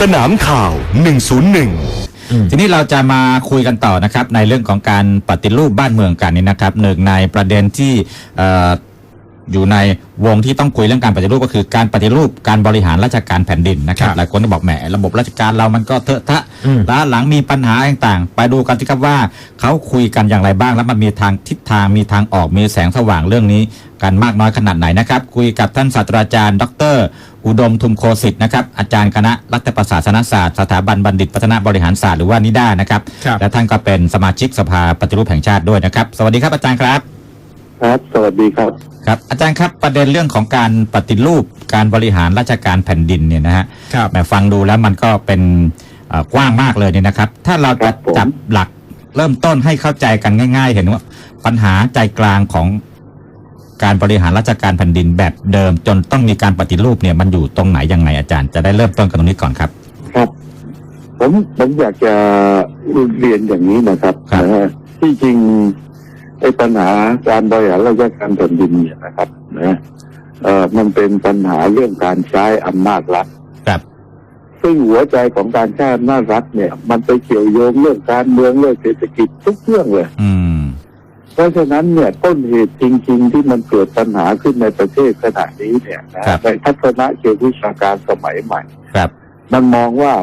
สนามข่าว 101ทีนี้เราจะมาคุยกันต่อนะครับในเรื่องของการปฏิรูปบ้านเมืองกันนี่นะครับหนึ่งในประเด็นที่ อ่ออยู่ในวงที่ต้องคุยเรื่องการปฏิรูปก็คือการปฏิรูปการบริหารราชการแผ่นดินนะครับครับหลายคนก็บอกแหมระบบราชการเรามันก็เถอะทะอืมล้าหลังมีปัญหาต่างๆ ไปดูกันสิครับว่าเขาคุยกันอย่างไรบ้างแล้วมันมีทางทิศทางมีทางออกมีแสงสว่างเรื่องนี้กันมากน้อยขนาดไหนนะครับ คุยกับท่านศาสตราจารย์ ดร อุดมทุมโคสิทธิ์นะครับอาจารย์คณะรัฐประศาสนศาสตร์สถาบันบัณฑิตพัฒนาบริหารศาสตร์หรือว่านิด้านะครับครับและท่านก็เป็นสมาชิกสภาปฏิรูปแห่งชาติด้วยนะครับ สวัสดีครับอาจารย์ครับ ครับ สวัสดีครับ ครับ อาจารย์ครับประเด็นเรื่องของการปฏิรูปการบริหารราชการแผ่นดินเนี่ยนะฮะครับแหมฟังดูแล้วมันก็เป็นเอ่อกว้างมากเลยเนี่ยนะครับ ถ้าเราครัจะบผม จับหลักเริ่มต้นให้เข้าใจกันง่าย ๆ เห็นว่าปัญหาใจกลางของการบริหารราชการแผ่นดินแบบเดิม จนต้องมีการปฏิรูปเนี่ยมันอยู่ตรงไหนยังไงอาจารย์ จะได้เริ่มต้นกันตรงนี้ก่อนครับ ครับ ผมผมอยากจะเรียนอย่างนี้นะครับครับ นะฮะที่จริง ไอ้ปัญหาการบริหารราชการแผ่นดินเนี่ยนะครับนะเอ่อมันเป็นปัญหาเรื่องการใช้อำนาจรัฐครับซึ่งหัวใจของการใช้อำนาจรัฐเนี่ย มันไปเกี่ยวโยงเรื่องการเมืองเรื่องเศรษฐกิจทุกเรื่องเลย อืม เพราะฉะนั้นเนี่ยต้นเหตุจริง ๆ ที่มันเกิดปัญหาขึ้นในประเทศขณะนี้เนี่ยนะครับ ในทัศนะเชิงวิชาการสมัยใหม่ ครับมันมองว่า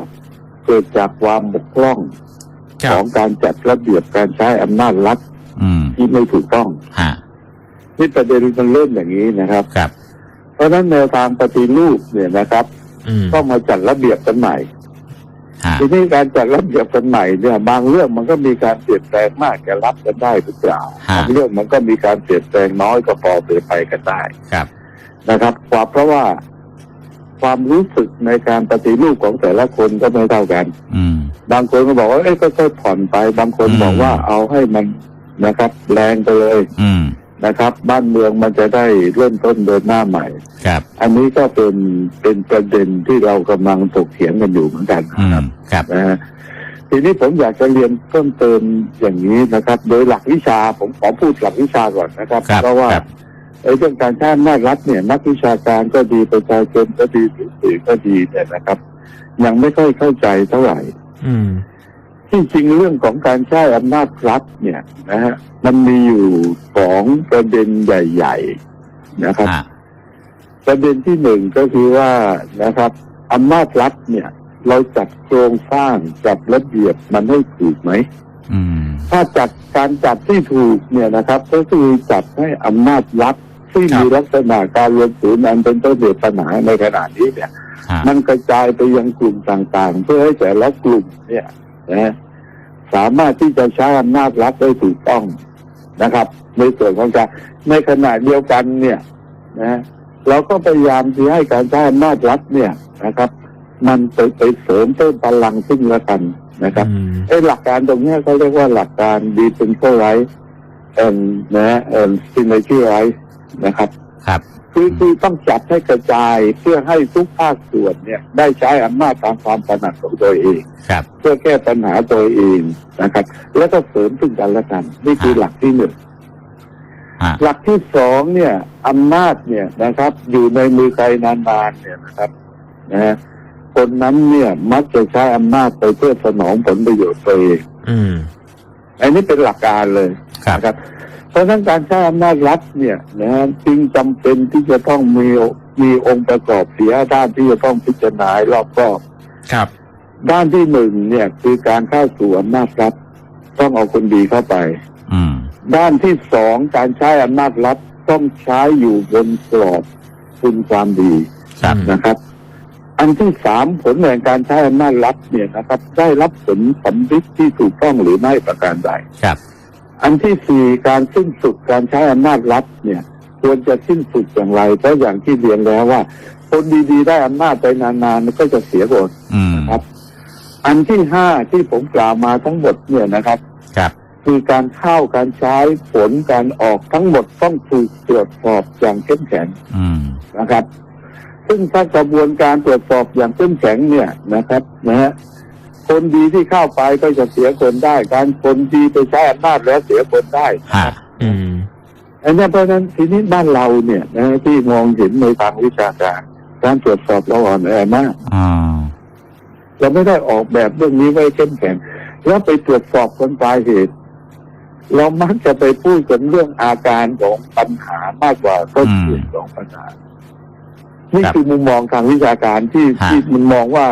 เกิดจากความบกพร่องครัขบองการจัดระเบียบการใช้อำนาจรัฐอืม ที่ไม่ถูกต้องฮะนี่ประเด็นมันเริ่มอย่างนี้นะครับครับ เพราะฉะนั้นแนวทางปฏิรูปเนี่ยนะครับอืมก็มาจัดระเบียบกันใหม่ฮะทีนี้การจัดระเบียบกันใหม่เนี่ยบางเรื่องมันก็มีการเปลี่ยนแปลงมากจะรับกันได้หรือเปล่าฮะบางเรื่องมันก็มีการเปลี่ยนแปลงน้อยก็พอเปลี่ยนไปกันได้ครับนะครับความเพราะว่าความรู้สึกในการปฏิรูปของแต่ละคนก็ไม่เท่ากัน อืมบางคนก็บอกว่าเอ้ยก็ค่อยผ่อนไป บางคนอืมบอกว่าเอาให้มัน นะครับ แรงไปเลย อืมนะครับ บ้านเมืองมันจะได้เริ่มต้นเดินหน้าใหม่ ครับ อันนี้ก็เป็นเป็นประเด็นที่เรากำลังถกเถียงกันอยู่เหมือนกันอืนะครับมครับนะฮะทีนี้ผมอยากจะเรียนเพิ่มเติมอย่างนี้นะครับ โดยหลักวิชาผมขอพูดหลักวิชาก่อนนะครับครับเพราะว่าครับไอ้เรื่องการใช้อำนาจรัฐเนี่ย นักวิชาการก็ดีประชาชนก็ดีสื่อก็ดีเนี่ยนะครับ ยังไม่ค่อยเข้าใจเท่าไหร่ อืม ที่จริงเรื่องของการใช้อำนาจรัฐเนี่ยนะฮะมันมีอยู่สองประเด็นใหญ่ ๆนะครับอ่าประเด็นที่หนึ่งก็คือว่านะครับอำนาจรัฐเนี่ย เราจัดโครงสร้างจัดระเบียบมันให้ถูกไหมอืมถ้าจัดการจัดที่ถูกเนี่ยนะครับ ก็คือจัดให้อำนาจรัฐที่ครับมีลักษณะการรวมศูนย์อันเป็นต้นเหตุปัญหาในขณะนี้เนี่ยฮะมันกระจายไปยังกลุ่มต่างๆ เพื่อให้แต่ละกลุ่มเนี่ย นะสามารถที่จะใช้อำนาจรัฐได้ถูกต้องนะครับ ในส่วนของการในขณะเดียวกันเนี่ยนะเราก็พยายามที่ให้การใช้อำนาจรัฐเนี่ยนะครับ มันไปไปเสริมเพิ่มพลังซึ่งละกันนะครับอืมไอ้หลักการตรงเนี้ยเขาเรียกว่าหลักการ decentralized right เอ่อนะเอ่อ synergy right นะครับ ครับ คือคือต้องจัดให้กระจายเพื่อให้ทุกภาคส่วนเนี่ย ได้ใช้อำนาจตามความถนัดของตัวเองครับ เพื่อแก้ปัญหาตัวเองนะครับ แล้วก็เสริมซึ่งกันและกัน นี่คือหลักที่หนึ่งฮะหลักที่สองเนี่ยอำนาจเนี่ยนะครับ อยู่ในมือใครนานๆเนี่ยนะครับนะฮะคนนั้นเนี่ยมักจะใช้อำนาจไปเพื่อสนองผลประโยชน์ตัวเองอืมอันนี้เป็นหลักการเลยครับนะครับเพ ราะฉะนั้นการใช้อำนาจรัฐเนี่ยนะฮะจึงจำเป็นที่จะต้องมีมีองค์ประกอบเสียด้านที่จะต้องพิจารณาให้รอบคอบครับ ด้านที่หนึ่งเนี่ยคือการเข้าสู่อำนาจรัฐต้องเอาคนดีเข้าไป อืมด้านที่สองการใช้อำนาจรัฐต้องใช้อยู่บนกรอบคุณความดีครับนะครับ อันที่สามผลแห่งการใช้อำนาจรัฐเนี่ยนะครับ ได้รับผลสำลิดที่ถูกต้องหรือไม่ประการใดครับ อันที่สี่การสิ้นสุดการใช้อำนาจรัฐเนี่ย ควรจะสิ้นสุดอย่างไร เพราะอย่างที่เรียนแล้วว่า คนดีๆ ได้อำนาจไปนานๆมันก็จะเสียหมดอืมนะครับ อันที่ห้าที่ผมกล่าวมาทั้งหมดเนี่ยนะครับ ครับ คือการเข้าการใช้ผลการออกทั้งหมดต้องถูกตรวจสอบอย่างเข้มแข็งอืมนะครับ ซึ่งถ้ากระบวนการตรวจสอบอย่างเข้มแข็งเนี่ยนะครับ นะฮะ คนดีที่เข้าไปก็จะเสียคนได้ การคนดีไปใช้อำนาจแล้วเสียคนได้ฮะอืมอันนี้เพราะฉะนั้นทีนี้บ้านเราเนี่ยนะฮะที่มองเห็นในทางวิชาการ การตรวจสอบเราอ่อนแอมากอ่าเราไม่ได้ออกแบบเรื่องนี้ไว้เข้มแข็งแล้วไปตรวจสอบคนปลายเหตุ เรามักจะไปพูดกันเรื่องอาการของปัญหามากกว่าต้นเหตุของปัญหานี่ครับคือมุมมองทางวิชาการที่ฮะที่มันมองว่า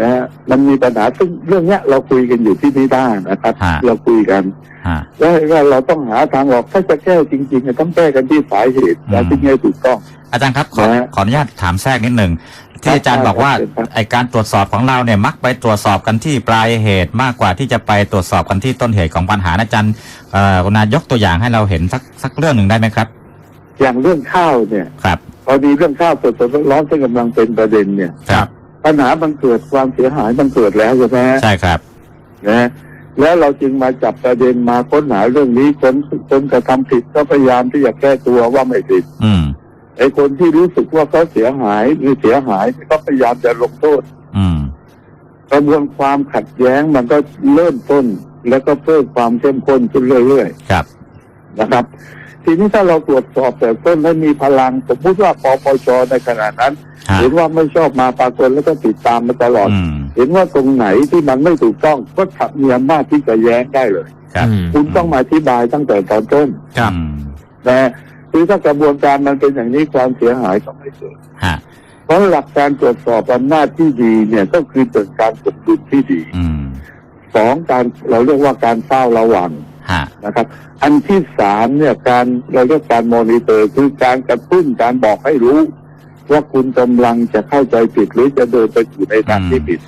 นะฮะมันมีปัญหาซึ่งเรื่องเนี้ยเราคุยกันอยู่ที่นี่ได้นะครับ ฮะ เราคุยกันฮะ แล้วว่าเราต้องหาทางออกถ้าจะแก้จริงๆเนี่ยต้องแก้กันที่สาเหตุอืม และที่ให้ถูกต้อง อาจารย์ครับขอนะฮะขออนุญาตถามแทรกนิดหนึ่งครัที่บอาจารย์บอกว่าครับ ไอการตรวจสอบของเราเนี่ยมักไปตรวจสอบกันที่ปลายเหตุมากกว่าที่จะไปตรวจสอบกันที่ต้นเหตุของปัญหานะอาจารย์เอ่อกรุณายกตัวอย่างให้เราเห็นสักสักเรื่องหนึ่งได้ไหมครับ อย่างเรื่องข้าวเนี่ยครับ พอมีเรื่องข้าวสดๆร้อนๆซึ่งกำลังเป็นประเด็นเนี่ย ครับ ปัญหามันเกิดความเสียหายมันเกิดแล้วใช่ไหมฮะใช่ครับนะแล้วเราจึงมาจับประเด็นมาค้นหาเรื่องนี้คนคนกระทำผิดก็พยายามที่จะแก้ตัวว่าไม่ผิดอืมไอ้คนที่รู้สึกว่าเขาเสียหายหรือเสียหายก็พยายามจะลงโทษอืมกระบวนความขัดแย้งมันก็เริ่มต้น แล้วก็เพิ่มความเข้มข้นขึ้นเรื่อยครับๆนะครับ ทีนี้ถ้าเราตรวจสอบแต่ต้นและมีพลัง สมมติว่าปปชในขณะนั้นฮะเห็นว่าไม่ชอบมาปรากฏแล้วก็ติดตามมาตลอดอืมเห็นว่าตรงไหนที่มันไม่ถูกต้องก็ขับมีอำนาจที่จะแย้งได้เลยครับอืมคุณต้องมาอธิบายตั้งแต่ตอนต้นครับอืมนะคือถ้ากระบวนการมันเป็นอย่างนี้ความเสียหายก็ไม่เกิดฮะเพราะหลักการตรวจสอบอำนาจที่ดีเนี่ยก็คือเกิดการสมดุลที่ดีอืมสองการเราเรียกว่าการเฝ้าระวังฮะ นะครับ อันที่สามเนี่ยการเราเรียกการมอนิเตอร์คือการกระตุ้นการบอกให้รู้ ว่าคุณกำลังจะเข้าใจผิดหรือจะเดินไปอยู่ในทางที่ผิด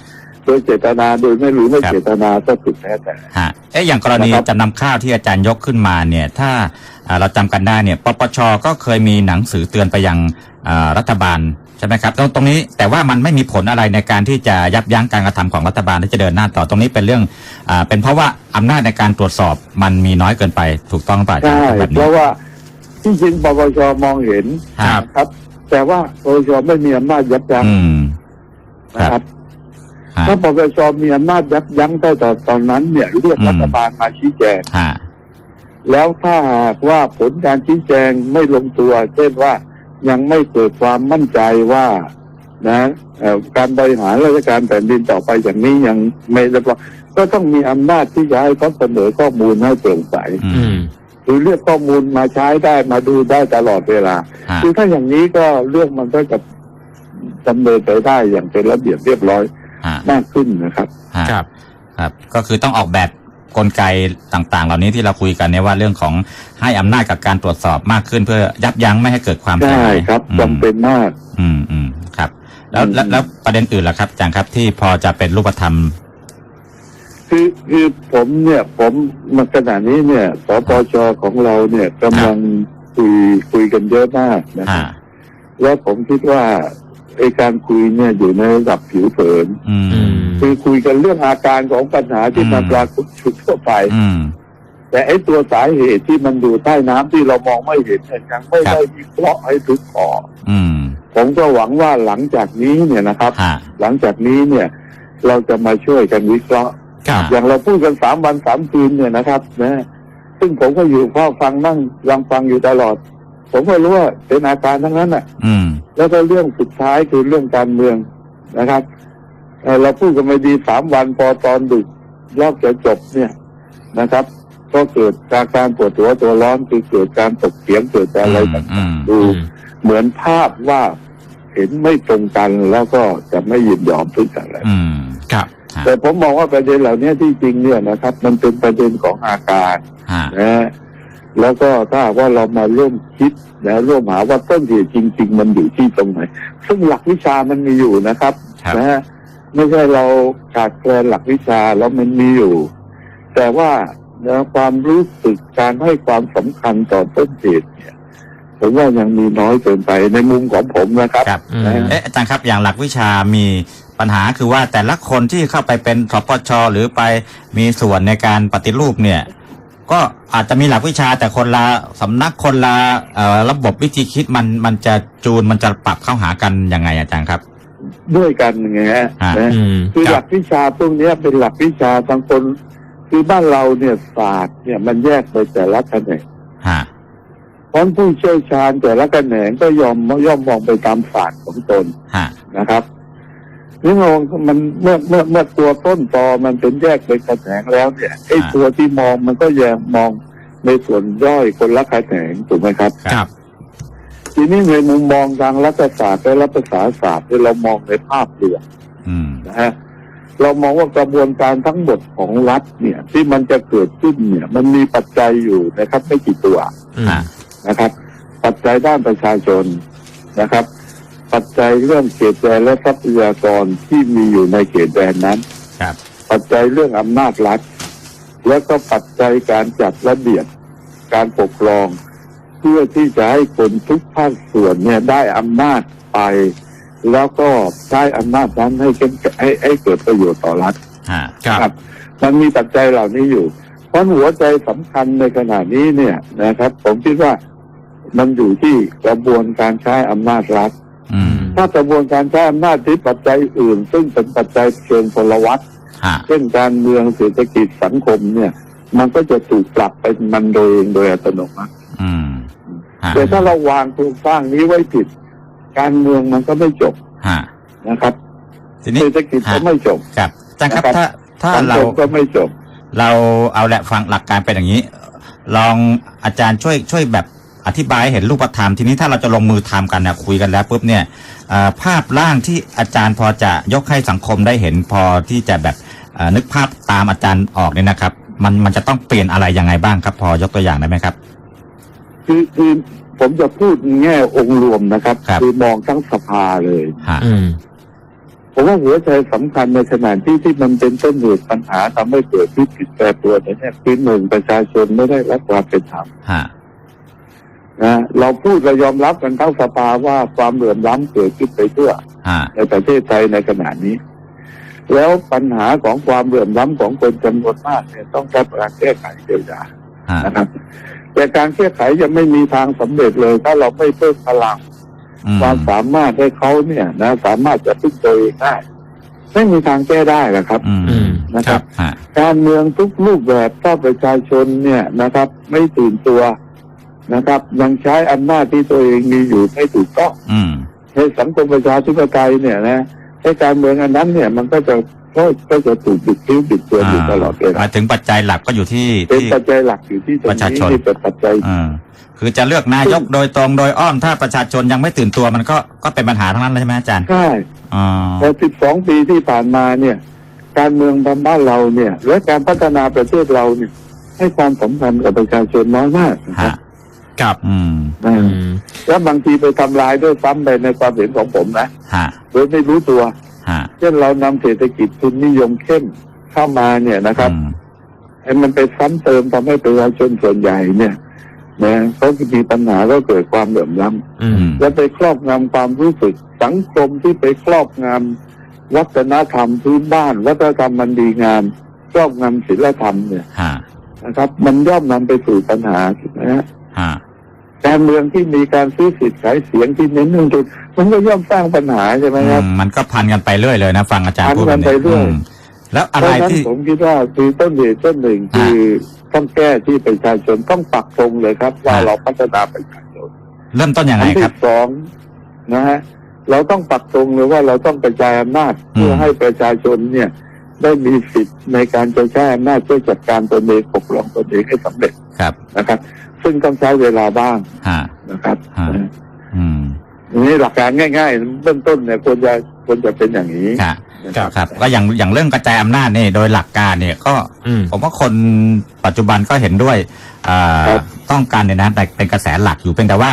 โดยเจตนาโดยไม่รู้ไม่เจตนาก็สุดแท้แต่ฮะเอ๊ะอย่างกรณีนะครับจำนำข้าวที่อาจารย์ยกขึ้นมาเนี่ย ถ้าอ่าเราจำกันได้เนี่ยปปชก็เคยมีหนังสือเตือนไปยังอ่ารัฐบาล ใช่ไหมครับตรงตรงนี้แต่ว่ามันไม่มีผลอะไรในการที่จะยับยั้งการกระทำของรัฐบาลที่จะเดินหน้าต่อตรงนี้เป็นเรื่องอ่าเป็นเพราะว่าอำนาจในการตรวจสอบมันมีน้อยเกินไปถูกต้องป่ะอาจารใช่ย์แบบเพนี้ราะว่าที่จริงปปชมองเห็นครับนะครับ แต่ว่าปปชไม่มีอำนาจยับยั้งอืมนะครับฮะถ้าปปชมีอำนาจยับยั้งได้ตอนตอนนั้น เนี่ยเรียกอืมรัฐบาลมาชี้แจงฮะแล้วถ้าหากว่าผลการชี้แจงไม่ลงตัว เช่นว่า ยังไม่เกิดความมั่นใจว่านะเอ่อการบริหารราชการแผ่นดินต่อไปอย่างนี้ยังไม่เรียบร้อยก็ต้องมีอำนาจที่จะให้เขาเสนอข้อมูลให้โปร่งใสอือืมมหรือเรียกข้อมูลมาใช้ได้มาดูได้ตลอดเวลาฮะคือถ้าอย่างนี้ก็เรื่องมันก็จะดำเนินไปได้อย่างเป็นระเบียบเรียบร้อยฮะมากขึ้นนะครับฮะครับ ครับ ก็คือต้องออกแบบ กลไกต่างๆ เหล่านี้ที่เราคุยกันเนี่ยว่าเรื่องของให้อำนาจกับการตรวจสอบมากขึ้นเพื่อยับยั้งไม่ให้เกิดความเสียใช่หายครับอืมจำเป็นมาก อืมอืมครับ แล้วอืมแล้วแล้วประเด็นอื่นล่ะครับอาจารย์ครับที่พอจะเป็นรูปธรรม คือคือผมเนี่ยผมมาขณะนี้เนี่ยสปชของเราเนี่ยกำลังคุยคุยกันเยอะมากนะคฮะรับแล้วผมคิดว่า ไอการคุยเนี่ยอยู่ในระดับผิวเผินอืมอืมคือคุยกันเรื่องอาการของปัญหาที่มันอืมปรากฏชุดทั่วไป อืม แต่ไอตัวสาเหตุที่มันอยู่ใต้น้ำที่เรามองไม่เห็นเนี่ยยังไม่ครับได้วิเคราะห์ให้ถึงพออืมผมก็หวังว่าหลังจากนี้เนี่ยนะครับ ฮะ หลังจากนี้เนี่ย เราจะมาช่วยกันวิเคราะห์ ครับ อย่างเราพูดกันสามวันสามคืนเนี่ยนะครับ นะ ซึ่งผมก็อยู่เฝ้าฟังนั่งยังฟังอยู่ตลอด ผมก็รู้ว่าเป็นอาการทั้งนั้นอะอืมแล้วก็เรื่องสุดท้ายคือเรื่องการเมืองนะครับเอ่อเราพูดกันไม่ดีสามวันพอตอนดึกรอบจะจบเนี่ยนะครับ ก็เกิดอาการปวดหัวตัวร้อนคือเกิดการตกเถียงเกิดอะไรอืมต่างอืมๆดูอืมเหมือนภาพว่าเห็นไม่ตรงกันแล้วก็จะไม่ยินยอมซึ่งกันและอืมครับฮะแต่ผมมองว่าประเด็นเหล่านี้ที่จริงเนี่ยนะครับ มันเป็นประเด็นของอาการฮะนะฮะ แล้วก็ถ้าหากว่าเรามาร่วมคิดนะร่วมหาว่าต้นเหตุจริง ๆ มันอยู่ที่ตรงไหน ซึ่งหลักวิชามันมีอยู่นะครับครับนะฮะไม่ใช่เราขาดแคลนหลักวิชาแล้วมันมีอยู่ แต่ว่านะความรู้สึกการให้ความสำคัญต่อต้นเหตุเนี่ยผมว่ายังมีน้อยเกินไปในมุมของผมนะครับครับอืมนะฮะเอ๊ะอาจารย์ครับอย่างหลักวิชามีปัญหาคือว่าแต่ละคนที่เข้าไปเป็นสปชหรือไปมีส่วนในการปฏิรูปเนี่ย ก็อาจจะมีหลักวิชาแต่คนละสำนักคนละเอ่อระบบวิธีคิดมันมันจะจูนมันจะปรับเข้าหากันยังไงอาจารย์ครับ ด้วยกันไงฮะฮะนะอืมคือคหรัลับกวิชาพวกเนี้ยเป็นหลักวิชาทางคนคือบ้านเราเนี่ยศาสตร์เนี่ยมันแยกไปแต่ละแขนงฮะเพราะผู้เชี่ยวชาญแต่ละแขนงก็ยอมย่อมมองไปตามศาสตร์ของตนฮะนะครับ นี่มองมันเมื่อเมื่อเมื่อตัวต้นตอมันเป็นแยกเป็นกระแสงแล้วเนี่ยไอ้อ่าตัวที่มองมันก็ยังมองในส่วนย่อยคนละกระแสงถูกไหมครับ ครับ ทีนี้ในมุมมองทางรัฐศาสตร์และรัฐศาสตร์ศาสตร์เนี่ยเรามองในภาพรวมอืมนะฮะเรามองว่ากระบวนการทั้งหมดของรัฐเนี่ย ที่มันจะเกิดขึ้นเนี่ย มันมีปัจจัยอยู่นะครับ ไม่กี่ตัวอืมอ่านะครับ ปัจจัยด้านประชาชนนะครับ ปัจจัยเรื่องเขตแดนและทรัพยากรที่มีอยู่ในเขตแดนนั้น ครับ ปัจจัยเรื่องอำนาจรัฐ แล้วก็ปัจจัยการจัดระเบียบการปกครอง เพื่อที่จะให้คนทุกภาคส่วนเนี่ยได้อำนาจไป แล้วก็ใช้อำนาจนั้นให้เข้มแข็งให้ให้เกิดประโยชน์ต่อรัฐฮะครับ มันมีปัจจัยเหล่านี้อยู่ เพราะหัวใจสำคัญในขณะนี้เนี่ยนะครับ ผมคิดว่ามันอยู่ที่กระบวนการใช้อำนาจรัฐอืม ถ้ากระบวนการใช้อำนาจที่ปัจจัยอื่น ซึ่งเป็นปัจจัยเชิงพลวัตฮะเช่นการเมืองเศรษฐกิจสังคมเนี่ย มันก็จะถูกปรับเป็นมันโดยเองโดยอัตโนมัติอืมฮะแต่ถ้าเราวางโครงสร้างนี้ไว้ผิด การเมืองมันก็ไม่จบฮะนะครับทีนี้เศรษฐกิจก็ไม่จบครับอาจารย์ครับนะครับถ้าถ้าสังเราคมก็ไม่จบ เราเอาแหละฟังหลักการเป็นอย่างนี้ ลองอาจารย์ช่วยช่วยแบบอธิบายให้เห็นรูปธรรมทีนี้ถ้าเราจะลงมือทำกันนะคุยกันแล้วปุ๊บเนี่ยเอ่อ ภาพร่างที่อาจารย์พอจะยกให้สังคมได้เห็นพอที่จะแบบเอ่อนึกภาพตามอาจารย์ออกเนี่ยนะครับ มันมันจะต้องเปลี่ยนอะไรยังไงบ้างครับ พอยกตัวอย่างได้ไหมครับ คือคือผมจะพูดแง่องค์รวมนะครับครับอมองทั้งสภาเลยฮะอืมผมว่าหัวใจสำคัญในขณะที่ที่มันเป็นต้นเหตุปัญหาทำให้เกิดวิกฤตแปรปรวนเนี่ยคือหนึ่งประชาชนไม่ได้รับความเป็นธรรมฮะ นะเราพูดเรายอมรับกันทั้งสภาว่าความเหลื่อมล้ำเกิดขึ้นไปทั่วฮะในประเทศไทยในขณะนี้ แล้วปัญหาของความเหลื่อมล้ำของคนจำนวนมากเนี่ยต้องรับการแก้ไขเยียวยาฮะนะครับ แต่การแก้ไขจะไม่มีทางสำเร็จเลย ถ้าเราไม่เพิ่มพลังอืมความสามารถให้เขาเนี่ยนะ สามารถจะพึ่งตัวเองได้ไม่มีทางแก้ได้หรอกครับอืมอืมนะครับฮะการเมืองทุกรูปแบบถ้าประชาชนเนี่ยนะครับ ไม่ตื่นตัว นะครับ ยังใช้อำนาจที่ตัวเองมีอยู่ไม่ถูกต้องอืมในสังคมประชาธิปไตยเนี่ยนะให้การเมืองอันนั้นเนี่ยมันก็จะก็ก็จะถูกบิดคิ้วบิดเบือนอยู่ตลอดเวหลามายถึงปัจจัยหลักก็อยู่ที่เป็นที่ปัจจัยหลักอยู่ที่ตรงประชานี้ชนที่เป็นปัจจัยอ่าคือจะเลือกนายกโดยตรงโดยอ้อมถ้าประชาชนยังไม่ตื่นตัวมันก็ก็เป็นปัญหาทั้งนั้นเลยใช่ไหมอาจารย์ใช่อ๋อพอ12ปีที่ผ่านมาเนี่ย การเมืองบ้านเราเนี่ย และการพัฒนาประเทศเราเนี่ย ให้ความสำคัญกับประชาชนน้อยมากนะครัฮะบ ครับ อืมอือืมมแล้วบางทีไปทำลายด้วยซ้ำไปในความเห็นของผมนะฮะโดยไม่รู้ตัวฮะเช่นเรานำเศรษฐกิจทุนนิยมเข้มเข้ามาเนี่ยนะครับอืมไอ้มันไปซ้ำเติมทำให้ประชาชนส่วนใหญ่เนี่ยนะเขาจะมีปัญหาก็เกิดความเหลื่อมล้อืมำและไปครอบงำความรู้สึกสังคมที่ไปครอบงำวัฒนธรรมพื้นบ้าน วัฒนธรรมมันดีงามครอบงำศีลธรรมเนี่ยฮะนะครับ มันย่อมนำไปสู่ปัญหาถูกไหมฮะฮะ การเมืองที่มีการซื้อสิทธิ์ขายเสียงที่เน้นเรื่องจุดมันก็ย่อมสร้างปัญหาใช่ไหมครับอืมมันก็พันกันไปเรื่อยเลยนะ ฟังอาจารย์พูดพันกันไปเรื่อยมแล้วอะเพไรราะฉะนั้นที่ผมคิดว่าคือต้นเหตุต้นหนึ่งคือต้องแก้ที่ประชาชนต้องปักธงเลยครับ ว่าอ่าเราพัฒนาประชาชนเริ่มต้นยังไงอันคที่รับสองนะฮะเราต้องปักธงเลยว่าเราต้องกระจายอำนาจอืมเพื่อให้ประชาชนเนี่ยได้มีสิทธิ์ในการจะใช้อำนาจเพื่อจัดการตนเองปกครองตนเองให้สำเร็จครับนะครับ ซึ่งต้องใช้เวลาบ้างฮะนะครับฮะนะอืมอันนี้หลักการง่ายๆเบื้องต้นเนี่ยควรจะควรจะเป็นอย่างนี้ค่ะนะครับครับ ก็อย่างอย่างเรื่องกระจายอำนาจนี่โดยหลักการเนี่ยก็อืมผมว่าคนปัจจุบันก็เห็นด้วยอ่าครับต้องการเนี่ยนะแต่เป็นกระแสหลักอยู่เป็นแต่ว่า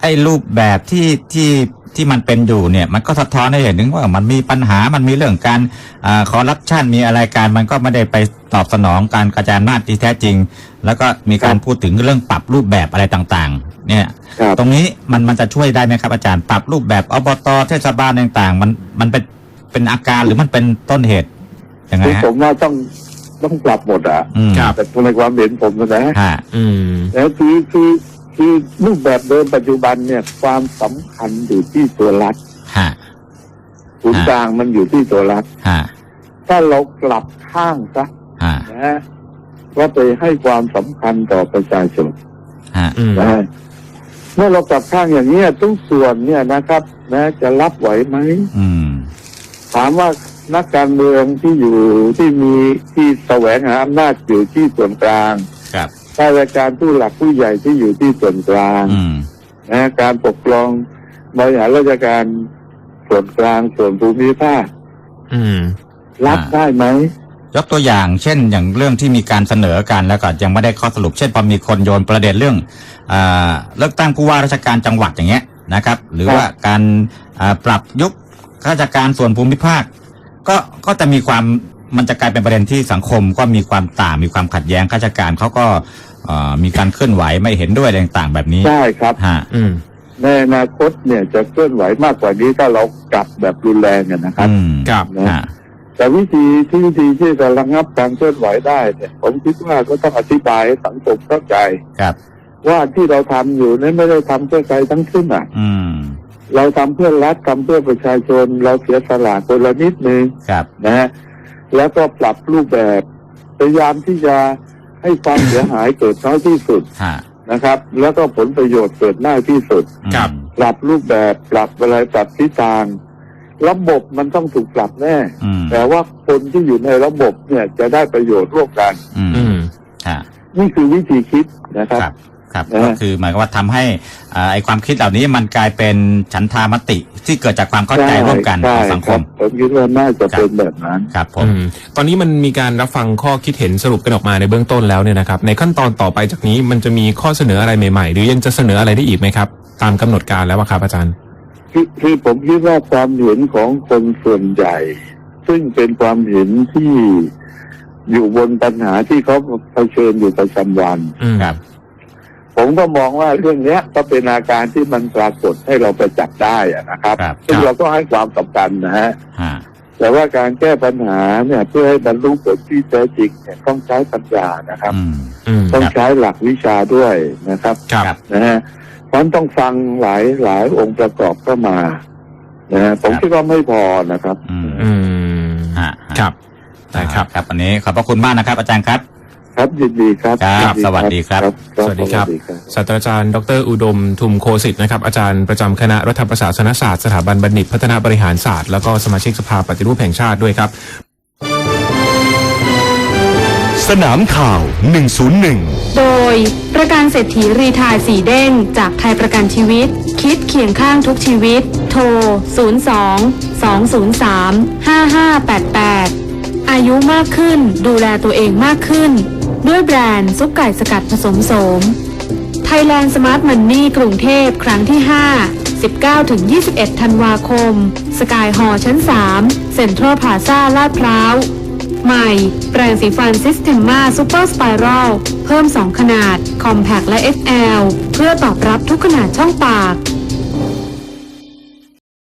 ไอ้รูปแบบที่ที่ที่มันเป็นอยู่เนี่ย มันก็สะท้อนให้เห็นถึงว่ามันมีปัญหามันมีเรื่องการอาคอร์รัปชันมีอะไรการมันก็ไม่ได้ไปตอบสนองการกระจายอำนาจที่แท้จริง แล้วก็มีการพูดถึงเรื่องปรับรูปแบบอะไรต่างๆ เนี่ยครับตรงนี้มันมันจะช่วยได้ไหมครับอาจารย์ ปรับรูปแบบอบตเทศบาลต่างๆ มันมันเป็นเป็นอาการหรือมันเป็นต้นเหตุยังไงคือฮะผมว่าต้องต้องปรับหมดอะอืมครับแต่ในความเห็นผมนะฮะอืมแล้วคือคือคือรูปแบบเดิมปัจจุบันเนี่ย ความสำคัญอยู่ที่ตัวรัฐฮะศูนย์อ่ากลางมันอยู่ที่ตัวรัฐฮะถ้าเรากลับข้างซะฮะนะฮะ ว่าไปให้ความสำคัญต่อประชาชนฮะอืมนะฮะเมื่อเรากลับข้างอย่างนี้ยทุกส่วนเนี่ยนะครับ นะ จะรับไหวไหมอืมถามว่านักการเมืองที่อยู่ที่มีที่แสวงหาอำนาจอยู่ที่ส่วนกลางครับข้าราชการผู้หลักผู้ใหญ่ที่อยู่ที่ส่วนกลางอืมนะการปกครองบริหารราชการส่วนกลางส่วนภูมิภาคอืมรับอ่าได้ไหม ยกตัวอย่างเช่นอย่างเรื่องที่มีการเสนอกันแล้วก็ยังไม่ได้ข้อสรุปเช่นพอมีคนโยนประเด็นเรื่องอาเลือกตั้งผู้ว่าราชการจังหวัดอย่างเงี้ยนะครับ หรือครับว่าการอ่าปรับยุคข้าราชการส่วนภูมิภาค ก็ก็จะมีความมันจะกลายเป็นประเด็นที่สังคมก็มีความต่างมีความขัดแย้งข้าราชการเขาก็เอ่อมีการเคลื่อนไหวไม่เห็นด้วยอะไรต่างๆ แบบนี้ใช่ครับฮะอืมในอนาคตเนี่ยจะเคลื่อนไหวมากกว่านี้ถ้าเรากลับแบบรุนแรงกันนะครับอืมครับนะฮะ แต่วิธีที่วิธีที่จะระงับการเคลื่อนไหวได้เนี่ยผมคิดว่าก็ต้องอธิบายให้สังคมเข้าใจครับ ว่าที่เราทำอยู่นั้นไม่ได้ทำเพื่อใครทั้งสิ้นอะ อืม เราทำเพื่อรัฐทำเพื่อประชาชน เราเสียสละคนละนิดนึงครับนะฮะแล้วก็ปรับรูปแบบพยายามที่จะให้ความเสียหายเกิดน้อยที่สุดฮะนะครับ แล้วก็ผลประโยชน์เกิดมากที่สุดครับปรับรูปแบบปรับอะไรปรับทิศทาง ระบบมันต้องถูกปรับแน่อืมแต่ว่าคนที่อยู่ในระบบเนี่ยจะได้ประโยชน์ร่วมกันอืมอืมฮะนี่คือวิธีคิดนะครับครับครับนะฮะก็คือหมายความว่าทำให้อ่าไอความคิดเหล่านี้มันกลายเป็นฉันทามติที่เกิดจากความเข้าใจร่วมกันขใช่องสังครับมผมคิดว่าน่าจะเป็นแบบนั้นครับผมอืมตอนนี้มันมีการรับฟังข้อคิดเห็นสรุปกันออกมาในเบื้องต้นแล้วเนี่ยนะครับ ในขั้นตอนต่อไปจากนี้มันจะมีข้อเสนออะไรใหม่ๆ หรือยังจะเสนออะไรได้อีกไหมครับ ตามกำหนดการแล้วอะครับอาจารย์ คือคือผมคิดว่าความเห็นของคนส่วนใหญ่ ซึ่งเป็นความเห็นที่อยู่บนปัญหาที่เขาเผชิญอยู่ประจำวันอืมครับ ผมก็มองว่าเรื่องเนี้ย ก็เป็นอาการที่มันปรากฏให้เราประจักษ์ได้อะนะครับครับซึ่งเราก็ให้ความสำคัญนะฮะฮะแต่ว่าการแก้ปัญหาเนี่ย เพื่อให้บรรลุผลที่แท้จริงเนี่ยต้องใช้ปัญญานะครับอืมอืมต้องใช้หลักวิชาด้วยนะครับครับครับนะฮะ เพราะฉะนั้นต้องฟังหลายหลายองค์ประกอบเข้ามานะฮะผมครับคิดว่าไม่พอนะครับอืมอืมฮะครับได้ครับครับวันนี้ขอบพระคุณมากนะครับ อาจารย์ครับ ครับยินดีครับครับยินสวัสดีครับ สวัสดีครับศาสตราจารย์ ดร อุดม ทุมโคสิตนะครับ อาจารย์ประจำคณะรัฐประศาสนศาสตร์สถาบันบัณฑิต พัฒนาบริหารศาสตร์แล้วก็สมาชิกสภาปฏิรูปแห่งชาติด้วยครับ สนามข่าว 101 โดยประกันเศรษฐีรีทายสีเด้ง จากไทยประกันชีวิต คิดเคียงข้างทุกชีวิต โทร 02 203 5588 อายุมากขึ้นดูแลตัวเองมากขึ้น ด้วยแบรนด์ซุปไก่สกัดผสมโสม Thailand Smart Money กรุงเทพครั้งที่ 5 19-21 ธันวาคม สกายฮอชั้น 3 เซ็นทรัลพาซ่าลาดพร้าว ใหม่ แปรงสีฟันซิสเ e มมาซูเปอร์สไปรัลเพิ่ม 2 ขนาด คอมแพกและ XL เพื่อตอบรับทุกขนาดช่องปาก